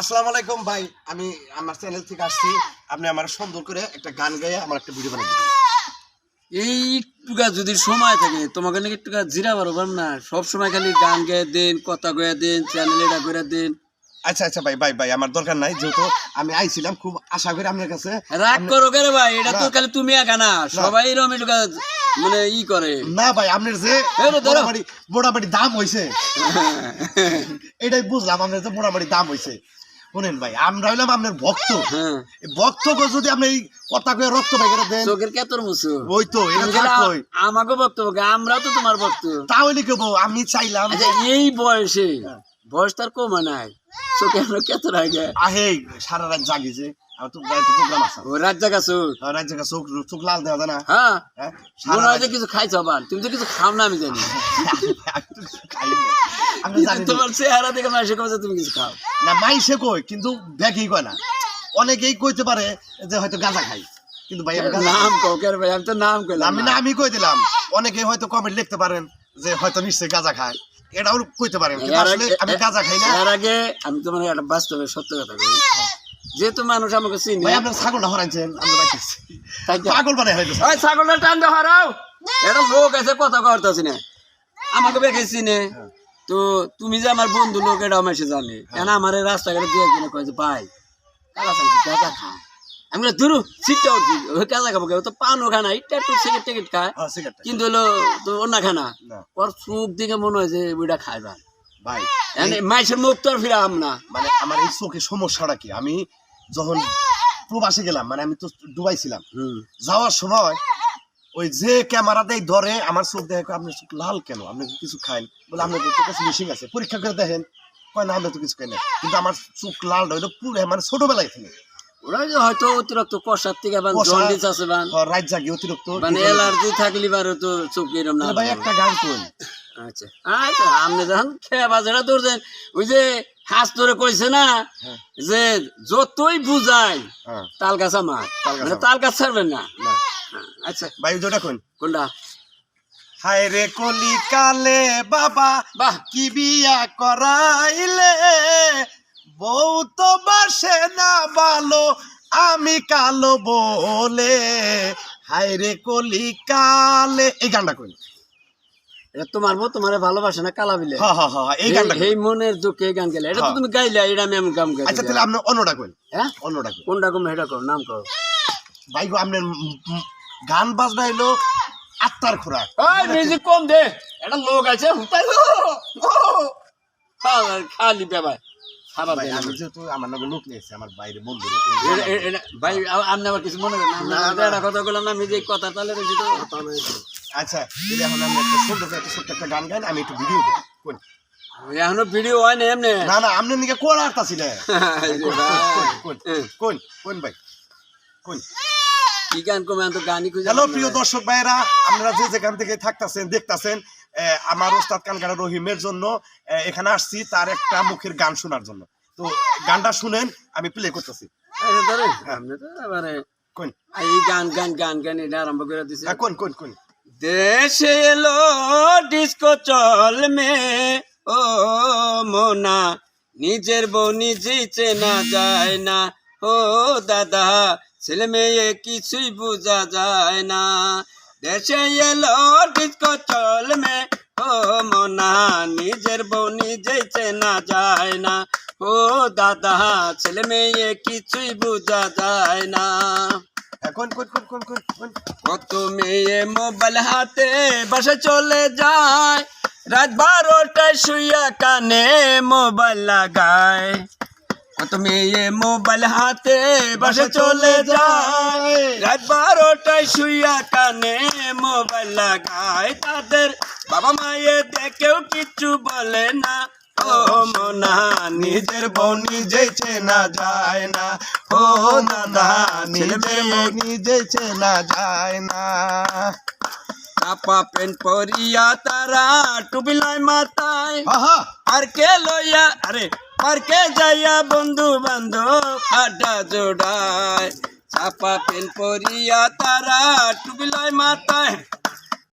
আসসালামু আলাইকুম ভাই আমি আমার চ্যানেল থেকে আসছি। আপনি আমার সুন্দর করে একটা গান গাইয়ে আমার একটা ভিডিও বানিয়ে দিবেন। এই একটুকা যদি সময় থাকে তোমাকে নাকি একটুকা জিরা পারম না সব সময় খালি গান গেয়ে দেন কথা গয়ে দেন চ্যানেল এটা করে দেন। আচ্ছা আচ্ছা ভাই ভাই ভাই আমার দরকার নাই যেহেতু আমি আইছিলাম খুব আশা করি আপনার কাছে। রাগ করো কেন ভাই এটা তো খালি তুমি একা না সবাই এরকম একটুকা মানে ই করে। না ভাই আপনার যে মোটামুটি দাম হইছে। এটাই বুঝলাম আপনার যে মোটামুটি দাম হইছে। শুনেন ভাই আমরা হইলাম আপনার ভক্ত। হ্যাঁ। এই ভক্তকে যদি আপনি এই কথা কয়ে রক্ত বাইরে দেন চোখের কেতর মুসু ওই তো আমাকে ভক্ত আমরাও তো তোমার ভক্ত। তাহলে কেব আমি চাইলাম আচ্ছা এই বয়সে বয়স তার কমে নাই। চোখে আমরা কেতর আগে আহে সারা রাত জাগিছে হ্যাঁ হ্যাঁ। সারা হয় কিছু খাইছো আবার। তুমি তো কিছু খাও না আমি জানি। তোমার চেহারা দেখে কমছে তুমি কিছু খাও? না মাইসে কই কিন্তু ব্যাগই কয় না। অনেকেই কইতে পারে যে হয়তো গাঁজা খাই কিন্তু ভাই আমি নাম ককের ভাই? আমি তো নাম কইলাম আমি কই দিলাম। অনেকে হয়তো কমেন্ট লিখতে পারেন যে হয়তো নিশ্চয়ই গাঁজা খায়। এটাও কইতে পারেন আসলে আমি গাঁজা খাই না। এর আগে আমি তোমার একটা বাস্তবে সত্য কথা বলি। যেহেতু মানুষ আমাকে চিনি ভাই আপনার ছাগলটা হরাইছেন আমি বাইতেছি। পাগল বানাই ওই ছাগলটা টান দে হারাও। এটা লোক আছে কথা কর্তাছি না। আমাকে বেখে চিনে। তো তুমি যে আমার বন্ধু লোক এটা আমার জানে। কেন আমার এই রাস্তাঘাটে দু একজনে কয় যে ভাই কালা খা আমি বলে দূর সিটটা উঠছি ওই খাব কেউ তো পানও খানা এটা একটু সিগারেট টিকিট খায়। হ্যাঁ কিন্তু হলো তো অন্য খানা ওর চোখ দিকে মনে হয় যে ওইটা খাইবা ভাই। মানে মাইসের মুখ তো আর ফিরাম না। মানে আমার এই চোখে সমস্যাটা কি? আমি যখন প্রবাসে গেলাম মানে আমি তো দুবাই ছিলাম যাওয়ার সময় ওই যে ক্যামেরা দেয় ধরে আমার চোখ দেখে আপনি চোখ লাল কেন? আপনি কিছু খাইন। বলে আপনার তো কাছে মিশিং আছে পরীক্ষা করে দেখেন। কয় না আমরা তো কিছু খাই না। কিন্তু আমার চোখ লাল হইল পুরো মানে ছোটবেলায় থেকে হয়তো অতিরিক্ত কষার থেকে জন্ডিস আছে রাত জাগি অতিরিক্ত। মানে অ্যালার্জি থাকলে বারে তো চোখ এরম না ভাই একটা গান কই? আচ্ছা আচ্ছা আপনি যখন খেয়ে বাজারে ধরছেন ওই যে হাঁস ধরে কইছে না হ্যাঁ। যে যতই বুঝাই হ্যাঁ। তাল গাছ আমার তাল গাছ মানে আমার। ছাড়বেন না। আচ্ছা ভাই যেটা কইন কোনটা? হায় রে কলি কালে বাবা বাহ। কি বিয়া করাইলে? বউ তো বাসে না ভালো আমি কালো বলে। হায় রে কলি কালে এই গানটা কই এটা তোমার বউ তোমারে ভালোবাসে না কালা বিলে? হ্যাঁ হ্যাঁ হ্যাঁ এই গানটা এই মনের দুঃখে এই গান গেলে। এটা তো। তুমি গাইলে এটা আমি আমি গাম গাই আচ্ছা তাহলে আপনি অন্যটা কইন হ্যাঁ? অন্যটা কোনটা কম এটা কর নাম কর। ভাই গো আপনার গান বাজনা হইল আত্মার খোরাক। ওই মিউজিক কম দে। এটা লোক আছে হুতাই। খালি না। আমি যেহেতু আমার নামে লোক নিয়েছে আমার বাইরে বন্ধু এ- এ- এ- ভাই আ- আপনি আবার কিছু মনে করেন না, না, আমি না। একটা কথা বললাম না আমি যে কথা তাহলে রয়েছি তো। আচ্ছা তাহলে এখন আমি একটা সুন্দর করে একটা ছোট্ট একটা গান গাইন আমি একটু ভিডিও করি কোন? এখনও ভিডিও হয় না এমনি? না না আপনি নিকে কোন আর্তাছি না ভাই। কোন। কোন কোন ভাই? কোন? কি গান কমে তো গানই খুঁজে হ্যালো প্রিয় দর্শক ভাইরা আপনারা যে যেখান থেকে থাকতাছেন দেখতাছেন আমার ওস্তাদ কানকারা রহিমের জন্য এখানে আসছি তার একটা মুখের গান শোনার জন্য। তো গানটা শুনেন আমি প্লে করতেছি। ধরেন, আপনি তো এবারে কোন? এই গান গান গান গান এটা আরম্ভ করে দিছে। হ্যাঁ, কোন কোন কোন? দেশে এলো ডিস্কো চল মে ও মোনা নিজের বউ নিজেই চেনা যায় না। ও দাদা ছেলে মেয়ে কিছুই বোঝা যায় না। দেশে এলো ডিস্কো চল মে ও মোনা নিজের বউ নিজেই চেনা যায় না। ও দাদা ছেলে মেয়ে কিছুই বোঝা যায় না। হ্যাঁ, কোন কোন কোন কোন কোন কোন কত মেয়ে মোবাইল হাতে বাসে চলে যায়। রাত বারোটায় শুইয়া কানে মোবাইল লাগায়। কত মেয়ে মোবাইল হাতে বাসে চলে যায়। রাত বারোটায় শুইয়া কানে মোবাইল লাগায়। তাদের বাবা মায়ে দেখেও কিছু বলে না। ও মনা নিজের বউ নিজেই চেনা যায় না। ও দাদা নিজের বউ নিজে চেনা যায় না। চাপা পেন পরিয়া তারা টুবিলাই মাথায়। আহা! পার্কে লইয়া আরে পার্কে যাইয়া বন্ধু বান্ধব আড্ডা জোড়ায় চাপা পেন পরিয়া তারা টুবিলাই মাথায়